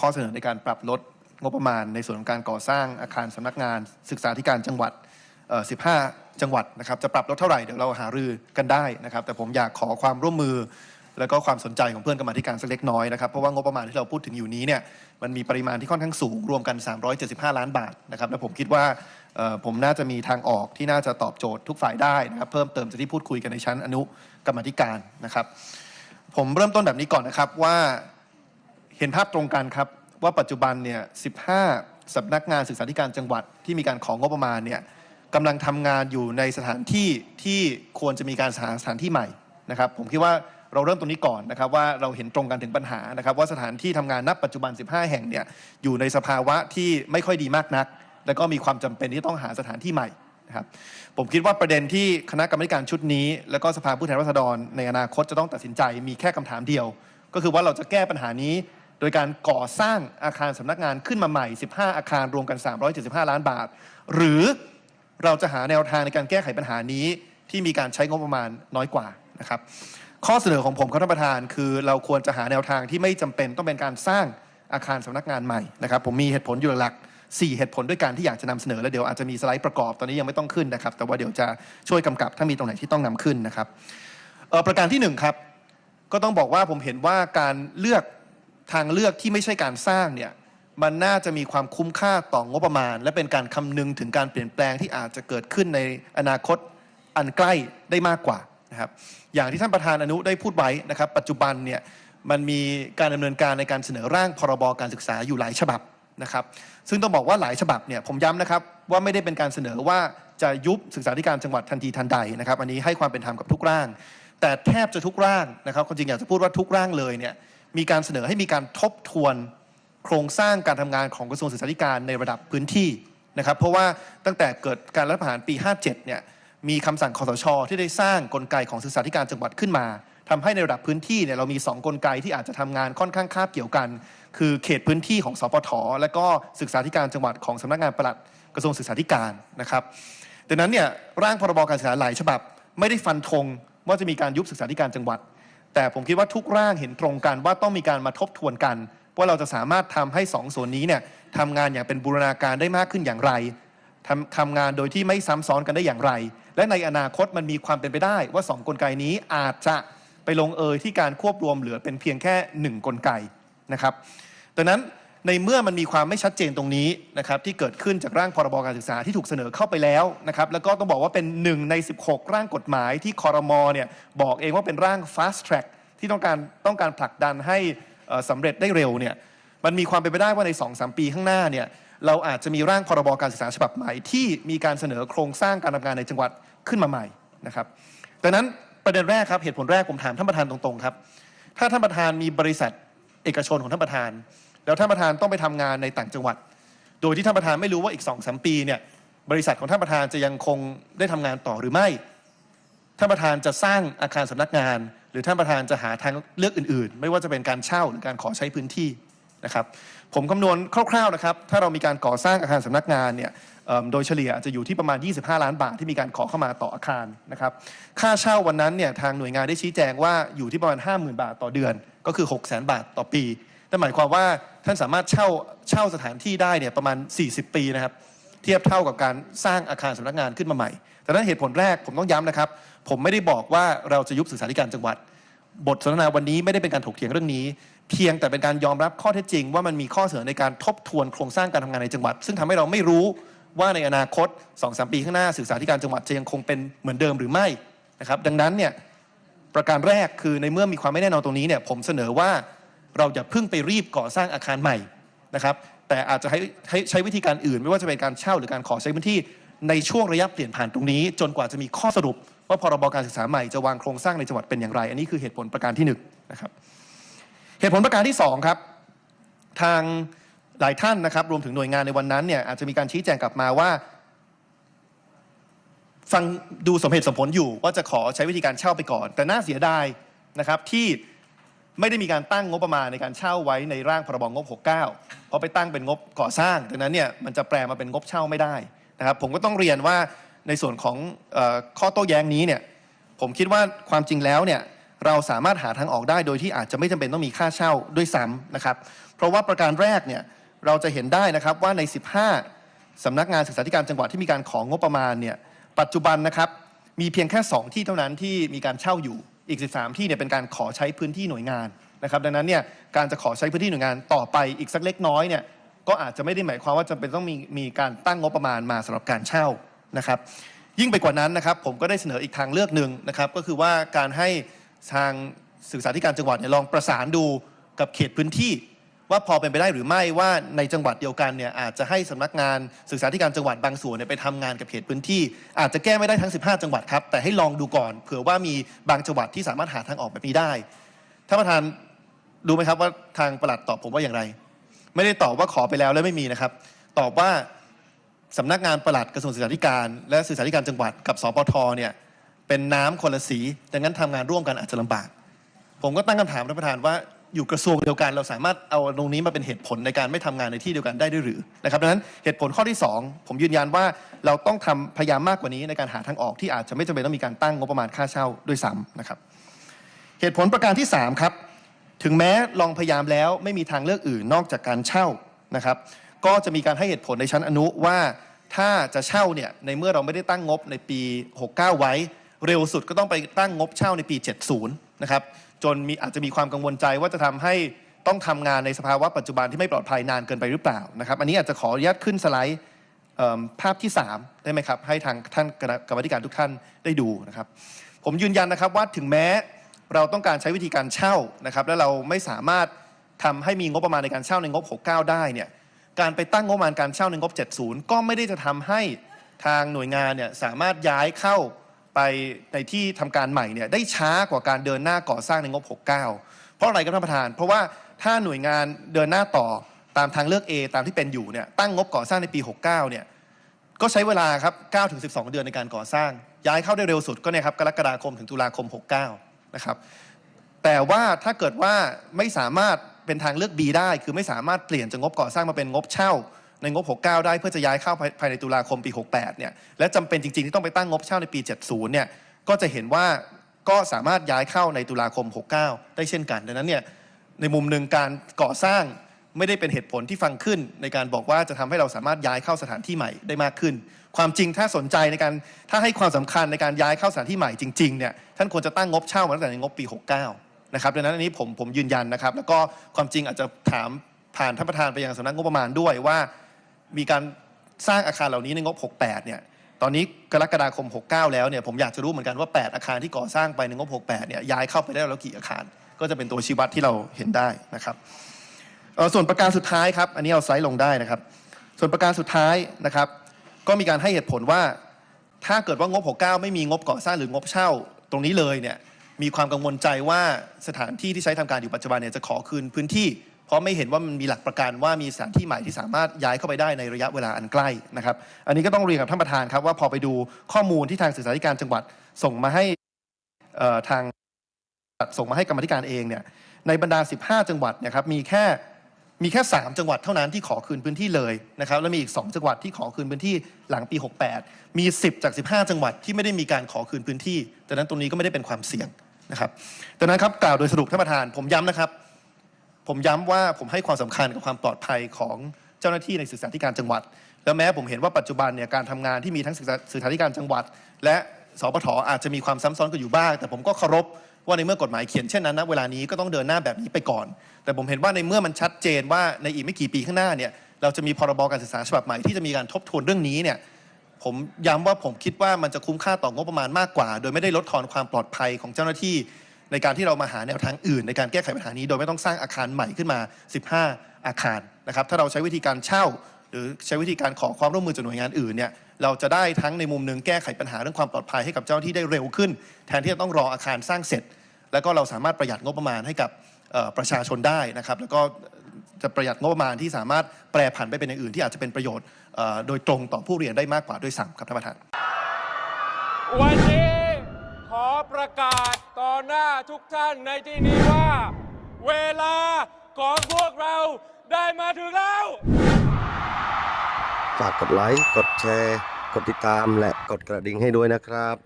ข้อเสนอในการปรับลดงบประมาณ ในส่วนของการก่อสร้างอาคารสำนักงาน ศึกษาธิการจังหวัด 15 จังหวัดนะครับ จะปรับลดเท่าไหร่เดี๋ยวเราหารือกันได้นะครับ แต่ผมอยากขอความร่วมมือ แล้วก็ความสนใจของเพื่อนกรรมธิการสักเล็กน้อยนะครับเพราะว่างบประมาณที่เราพูดถึงอยู่นี้เนี่ยมันมีปริมาณที่ค่อนข้างสูงรวมกัน 375 ล้านบาทนะครับและผมคิดว่าผมน่าจะมีทางออกที่น่าจะตอบโจทย์ทุกฝ่ายได้นะครับเพิ่มเติมจากที่พูดคุยกันในชั้นอนุกรรมธิการนะครับ ผมเริ่มต้นแบบนี้ก่อนนะครับว่า เห็นภาพตรงกันครับว่าปัจจุบันเนี่ย15 สำนักงานศึกษาธิการจังหวัดที่มีการของงบประมาณเนี่ยกำลังทำงานอยู่ในสถานที่ที่ควรจะมีการหาสถานที่ใหม่นะครับผมคิดว่าเราเริ่มตรงนี้ก่อนนะครับว่าเราเห็นตรงกันถึงปัญหานะครับว่าสถานที่ทำงานณปัจจุบัน 15 แห่งเนี่ยอยู่ในสภาวะที่ไม่ค่อยดีมากนัก แล้วก็มีความจำเป็นที่ต้องหาสถานที่ใหม่นะครับผมคิดว่าประเด็นที่คณะกรรมการชุดนี้ แล้วก็สภาผู้แทนราษฎรในอนาคตจะต้องตัดสินใจมีแค่คำถามเดียว ก็คือว่าเราจะแก้ปัญหานี้ โดยการก่อสร้างอาคารสำนักงานขึ้นมาใหม่ 15 อาคารรวมกัน 375 ล้านบาท หรือเราจะหาแนวทางในการแก้ไขปัญหานี้ที่มีการใช้งบประมาณน้อยกว่านะครับข้อเสนอของผมครับท่านประธานคือเราควรจะหาแนวทางที่ไม่จำเป็นต้องเป็นการสร้างอาคารสำนักงานใหม่นะครับผมมีเหตุผลอยู่หลัก4เหตุผลด้วยกันที่อยากจะนำเสนอแล้วเดี๋ยวอาจจะมีสไลด์ประกอบตอนนี้ยังไม่ต้องขึ้นนะครับ แต่ว่าเดี๋ยวจะช่วยกำกับถ้ามีตรงไหนที่ต้องนำขึ้นนะครับประการที่หนึ่งครับก็ต้องบอกว่าผมเห็นว่าการเลือก ทางเลือกที่ไม่ใช่การสร้างเนี่ยมันน่าจะมีความคุ้มค่าต่องบประมาณ และเป็นการคำนึงถึงการเปลี่ยนแปลงที่อาจจะเกิดขึ้นในอนาคตอันใกล้ได้มากกว่านะครับอย่างที่ท่านประธานอนุได้พูดไว้นะครับ ปัจจุบันเนี่ยมันมีการดำเนินการในการเสนอร่างพรบการศึกษาอยู่หลายฉบับนะครับ ซึ่งต้องบอกว่าหลายฉบับเนี่ยผมย้ำนะครับว่าไม่ได้เป็นการเสนอว่าจะยุบศึกษาธิการจังหวัดทันทีทันใดนะครับ อันนี้ให้ความเป็นธรรมกับทุกร่าง แต่แทบจะทุกร่างนะครับความจริงอยากจะพูดว่าทุกร่างเลยเนี่ย มีการเสนอให้มีการทบทวนโครงสร้างการทำงานของกระทรวงศึกษาธิการในระดับพื้นที่นะครับ เพราะว่าตั้งแต่เกิดการรัฐประหารปี 57 เนี่ยมีคำสั่งคอสช ที่ได้สร้างกลไกของศึกษาธิการจังหวัดขึ้นมาทำให้ในระดับพื้นที่เนี่ยเรามี 2 กลไกที่อาจจะทำงานค่อนข้างคาบเกี่ยวกัน คือเขตพื้นที่ของสปทและก็ศึกษาธิการจังหวัดของสำนักงานปลัดกระทรวงศึกษาธิการนะครับดังนั้นเนี่ยร่างพรบการศึกษาหลายฉบับ ไม่ได้ฟันธงว่าจะมีการยุบศึกษาธิการจังหวัด แต่ผมคิดว่าทุกร่างเห็นตรงกันว่าต้องมีการมาทบทวนกัน ว่าเราจะสามารถทำให้สองส่วนนี้เนี่ยทำงานอย่างเป็นบูรณาการได้มากขึ้นอย่างไรทำทำงานโดยที่ไม่ซ้ำซ้อนกันได้อย่างไร และในอนาคตมันมีความเป็นไปได้ว่าสองกลไกนี้อาจจะไปลงเอยที่การควบรวมเหลือเป็นเพียงแค่หนึ่งกลไกนะครับดังนั้น ในเมื่อมันมีความไม่ชัดเจนตรงนี้นะครับที่เกิดขึ้นจากร่างพรบการศึกษาที่ถูกเสนอเข้าไปแล้วนะครับแล้วก็ต้องบอกว่าเป็นหนึ่งใน 16 ร่างกฎหมายที่คอรมอเนี่ยบอกเองว่าเป็นร่าง fast track ที่ต้องการต้องการผลักดันให้เอ่อสำเร็จได้เร็วเนี่ยมันมีความเป็นไปได้ว่าใน 2-3 ปีข้างหน้าเนี่ยเราอาจจะมีร่างพรบการศึกษาฉบับใหม่ที่มีการเสนอโครงสร้างการทำงานในจังหวัดขึ้นมาใหม่นะครับดังนั้นประเด็นแรกครับเหตุผลแรกผมถามท่านประธานตรงๆครับถ้าท่านประธานมีบริษัทเอกชนของท่านประธาน แล้วท่านประธานต้องไปทำงานในต่างจังหวัด โดยที่ท่านประธานไม่รู้ว่าอีก2องสมปีเนี่ยบริษัทของท่านประธานจะยังคงได้ทำงานต่อหรือไม่ท่านประธานจะสร้างอาคารสำนักงาน หรือท่านประธานจะหาทางเลือกอื่น ๆ ไม่ว่าจะเป็นการเช่าหรือการขอใช้พื้นที่นะครับ ผมคำนวณคร่าวๆนะครับ ถ้าเรามีการก่อสร้างอาคารสำนักงานเนี่ยโดยเฉลี่ยอาจจะอยู่ที่ประมาณ 25 ล้านบาทที่มีการขอเข้ามาต่ออาคารนะครับ ค่าเช่าวันนั้นเนี่ยทางหน่วยงานได้ชี้แจงว่าอยู่ที่ประมาณ 50,000 บาทต่อเดือน ก็คือ 6 0 0 0 0 0 บาทต่อปี นั่นหมายความว่าท่านสามารถเช่าเช่าสถานที่ได้เนี่ยประมาณ 40 ปีนะครับ เทียบเท่ากับการสร้างอาคารสำนักงานขึ้นมาใหม่ แต่นั้นเหตุผลแรกผมต้องย้ำนะครับ ผมไม่ได้บอกว่าเราจะยุบศึกษาธิการจังหวัด บทสนทนาวันนี้ไม่ได้เป็นการถกเถียงเรื่องนี้ เพียงแต่เป็นการยอมรับข้อเท็จจริง ว่ามันมีข้อเสนอในการทบทวนโครงสร้างการทำงานในจังหวัด ซึ่งทำให้เราไม่รู้ว่าในอนาคต2-3ปีข้างหน้าศึกษาธิการจังหวัดจะยังคงเป็นเหมือนเดิมหรือไม่นะครับ ดังนั้นเนี่ยประการแรกคือในเมื่อมีความไม่แน่นอนตรงนี้เนี่ยผมเสนอว่า เราอย่าเพิ่งไปรีบก่อสร้างอาคารใหม่นะครับ แต่อาจจะให้ให้ใช้วิธีการอื่น ไม่ว่าจะเป็นการเช่าหรือการขอใช้พื้นที่ในช่วงระยะเปลี่ยนผ่านตรงนี้ จนกว่าจะมีข้อสรุป ว่าพรบการศึกษาใหม่จะวางโครงสร้างในจังหวัดเป็นอย่างไร อันนี้คือเหตุผลประการที่หนึ่งนะครับเหตุผลประการที่สองครับทางหลายท่านนะครับ รวมถึงหน่วยงานในวันนั้นเนี่ยอาจจะมีการชี้แจงกลับมาว่าฟังดูสมเหตุสมผลอยู่ว่าจะขอใช้วิธีการเช่าไปก่อน แต่น่าเสียดายนะครับที่ ไม่ได้มีการตั้งงบประมาณในการเช่าไว้ในร่างพรบงบ 69 เพราะไปตั้งเป็นงบก่อสร้าง ดังนั้นเนี่ยมันจะแปลมาเป็นงบเช่าไม่ได้นะครับ ผมก็ต้องเรียนว่าในส่วนของอข้อโต้แย้งนี้เนี่ยผมคิดว่าความจริงแล้วเนี่ยเราสามารถหาทางออกได้โดยที่อาจจะไม่จำเป็นต้องมีค่าเช่าด้วยซ้ำนะครับ เพราะว่าประการแรกเนี่ยเราจะเห็นได้นะครับว่าใน 15สำนักงานศึกษาธิการจังหวัดที่มีการของงบประมาณเนี่ยปัจจุบันนะครับมีเพียงแค่ 2 ที่เท่านั้นที่มีการเช่าอยู่ อีก 13 ที่เนี่ยเป็นการขอใช้พื้นที่หน่วยงานนะครับ ดังนั้นเนี่ยการจะขอใช้พื้นที่หน่วยงานต่อไปอีกสักเล็กน้อยเนี่ยก็อาจจะไม่ได้หมายความว่าจำเป็นต้องมีมีการตั้งงบประมาณมาสำหรับการเช่านะครับ ยิ่งไปกว่านั้นนะครับ ผมก็ได้เสนออีกทางเลือกหนึ่งนะครับ ก็คือว่าการให้ทางศึกษาธิการจังหวัดเนี่ยลองประสานดูกับเขตพื้นที่ ว่าพอเป็นไปได้หรือไม่ว่าในจังหวัดเดียวกันเนี่ยอาจจะให้สำนักงานศึกษาธิการจังหวัดบางส่วนเนี่ยไปทำงานกับเขตพื้นที่ อาจจะแก้ไม่ได้ทั้ง 15 จังหวัดครับแต่ให้ลองดูก่อนเผื่อว่ามีบางจังหวัดที่สามารถหาทางออกแบบนี้ได้ท่านประธานดูไหมครับว่าทางประหลัดตอบผมว่าอย่างไร ไม่ได้ตอบว่าขอไปแล้วแล้วไม่มีนะครับ ตอบว่าสำนักงานปลัดกระทรวงศึกษาธิการ และศึกษาธิการจังหวัดกับสปทเนี่ยเป็นน้ำคนละสีดังนั้นทำงานร่วมกันอาจจะลำบาก ผมก็ตั้งคำถามท่านประธานว่า อยู่กระทรวงเดียวกัน เราสามารถเอาตรงนี้มาเป็นเหตุผลในการไม่ทำงานในที่เดียวกันได้ด้วยหรือนะครับดังนั้นเหตุผลข้อที่ 2 ผมยืนยันว่าเราต้องทำพยายามมากกว่านี้ในการหาทางออกที่อาจจะไม่จำเป็นต้องมีการตั้งงบประมาณค่าเช่าด้วยซ้ำนะครับเหตุผลประการที่3ครับถึงแม้ลองพยายามแล้วไม่มีทางเลือกอื่นนอกจากการเช่านะครับ ก็จะมีการให้เหตุผลในชั้นอนุว่าถ้าจะเช่าเนี่ยในเมื่อเราไม่ได้ตั้งงบในปี 69 ไว้ เร็วสุดก็ต้องไปตั้งงบเช่าในปี 70 นะครับ จนมีอาจจะมีความกังวลใจว่าจะทำให้ต้องทำงานในสภาวะปัจจุบันที่ไม่ปลอดภัยนานเกินไปหรือเปล่านะครับ อันนี้อาจจะขออนุญาตขึ้นสไลด์ภาพที่ 3 ได้ไหมครับ ให้ทางท่านกรรมธิการทุกท่านได้ดูนะครับ ผมยืนยันนะครับว่าถึงแม้เราต้องการใช้วิธีการเช่านะครับ และเราไม่สามารถทำให้มีงบประมาณในการเช่าในงบ 69 ได้เนี่ยการไปตั้งงบประมาณการเช่าในงบ 70 ก็ไม่ได้จะทำให้ทางหน่วยงานเนี่ยสามารถย้ายเข้า ไปในที่ทำการใหม่เนี่ยได้ช้ากว่าการเดินหน้าก่อสร้างในงบ 69 เพราะอะไรครับท่านประธาน เพราะว่าถ้าหน่วยงานเดินหน้าต่อตามทางเลือก A ตามที่เป็นอยู่เนี่ยตั้งงบก่อสร้างในปี 69 เนี่ยก็ใช้เวลาครับ9ถึง12 เดือนในการก่อสร้าง ย้ายเข้าได้เร็วสุดก็เนี่ยครับกรกฎาคมถึงตุลาคม 69 นะครับแต่ว่าถ้าเกิดว่าไม่สามารถเป็นทางเลือก B ได้ คือไม่สามารถเปลี่ยนจากงบก่อสร้างมาเป็นงบเช่า ในงบ 69 ได้เพื่อจะย้ายเข้าภายในตุลาคมปี 68 เนี่ย และจำเป็นจริง ๆ ที่ต้องไปตั้งงบเช่าในปี 70 เนี่ย ก็จะเห็นว่าก็สามารถย้ายเข้าในตุลาคม 69 ได้เช่นกัน ดังนั้นเนี่ย ในมุมหนึ่งการก่อสร้างไม่ได้เป็นเหตุผลที่ฟังขึ้น ในการบอกว่าจะทำให้เราสามารถย้ายเข้าสถานที่ใหม่ได้มากขึ้น ความจริงถ้าสนใจในการถ้าให้ความสำคัญในการย้ายเข้าสถานที่ใหม่จริงๆ เนี่ย ท่านควรจะตั้งงบเช่ามาตั้งแต่ในงบปี 69 นะครับ ดังนั้นอันนี้ผมผมยืนยันนะครับ แล้วก็ความจริงอาจจะถามผ่านท่านประธานไปยังสำนักงบประมาณด้วยว่า มีการสร้างอาคารเหล่านี้ในงบ 68 เนี่ย ตอนนี้กรกฎาคม 69 แล้วเนี่ย ผมอยากจะรู้เหมือนกันว่า 8 อาคารที่ก่อสร้างไปในงบ 68 เนี่ย ย้ายเข้าไปได้แล้วกี่อาคาร ก็จะเป็นตัวชี้วัดที่เราเห็นได้นะครับ ส่วนประการสุดท้ายครับ อันนี้เอาไซส์ลงได้นะครับ ส่วนประการสุดท้ายนะครับ ก็มีการให้เหตุผลว่า ถ้าเกิดว่างบ 69 ไม่มีงบก่อสร้างหรืองบเช่าตรงนี้เลยเนี่ย มีความกังวลใจว่าสถานที่ที่ใช้ทำการอยู่ปัจจุบันเนี่ยจะขอคืนพื้นที่ เพราะไม่เห็นว่ามันมีหลักประกันว่ามีสถานที่ใหม่ที่สามารถย้ายเข้าไปได้ในระยะเวลาอันใกล้นะครับ อันนี้ก็ต้องเรียนกับท่านประธานครับว่าพอไปดูข้อมูลที่ทางศึกษาธิการจังหวัดส่งมาให้ทางส่งมาให้กรรมธิการเองเนี่ยในบรรดา 15 จังหวัดนะครับมีแค่มีแค่ 3 จังหวัดเท่านั้นที่ขอคืนพื้นที่เลยนะครับแล้วมีอีก 2 จังหวัดที่ขอคืนพื้นที่หลังปี 68 มี 10 จาก 15 จังหวัดที่ไม่ได้มีการขอคืนพื้นที่ดังนั้นตรงนี้ก็ไม่ได้เป็นความเสี่ยงนะครับดังนั้นครับกล่าวโดยสรุปท่านประธานผมย้ำนะครับ ผมย้ำว่าผมให้ความสำคัญกับความปลอดภัยของเจ้าหน้าที่ในศึกษาธิการจังหวัด แล้วแม้ผมเห็นว่าปัจจุบันเนี่ยการทำงานที่มีทั้งศึกษาธิการจังหวัด และสปทอาจจะมีความซ้ำซ้อนกันอยู่บ้าง แต่ผมก็เคารพว่าในเมื่อกฎหมายเขียนเช่นนั้นนะเวลานี้ก็ต้องเดินหน้าแบบนี้ไปก่อน แต่ผมเห็นว่าในเมื่อมันชัดเจนว่าในอีกไม่กี่ปีข้างหน้าเนี่ยเราจะมีพรบการศึกษาฉบับใหม่ที่จะมีการทบทวนเรื่องนี้เนี่ยผมย้ำว่าผมคิดว่ามันจะคุ้มค่าต่องบประมาณมากกว่า โดยไม่ได้ลดทอนความปลอดภัยของเจ้าหน้าที่ ในการที่เรามาหาแนวทางอื่น ในการแก้ไขปัญหานี้ โดยไม่ต้องสร้างอาคารใหม่ขึ้นมา 15 อาคารนะครับถ้าเราใช้วิธีการเช่า หรือใช้วิธีการขอความร่วมมือจากหน่วยงานอื่นเนี่ยเราจะได้ทั้งในมุมหนึ่งแก้ไขปัญหาเรื่องความปลอดภัยให้กับเจ้าที่ได้เร็วขึ้น แทนที่จะต้องรออาคารสร้างเสร็จ แล้วก็เราสามารถประหยัดงบประมาณให้กับประชาชนได้นะครับ แล้วก็จะประหยัดงบประมาณที่สามารถแปรผันไปเป็นอย่างอื่นที่อาจจะเป็นประโยชน์โดยตรงต่อผู้เรียนได้มากกว่าด้วยซ้ำครับท่านประธานวันนี้ ประกาศต่อหน้าทุกท่านในที่นี้ว่า เวลาของพวกเราได้มาถึงแล้ว ฝากกดไลค์ กดแชร์ กดติดตามและกดกระดิ่งให้ด้วยนะครับ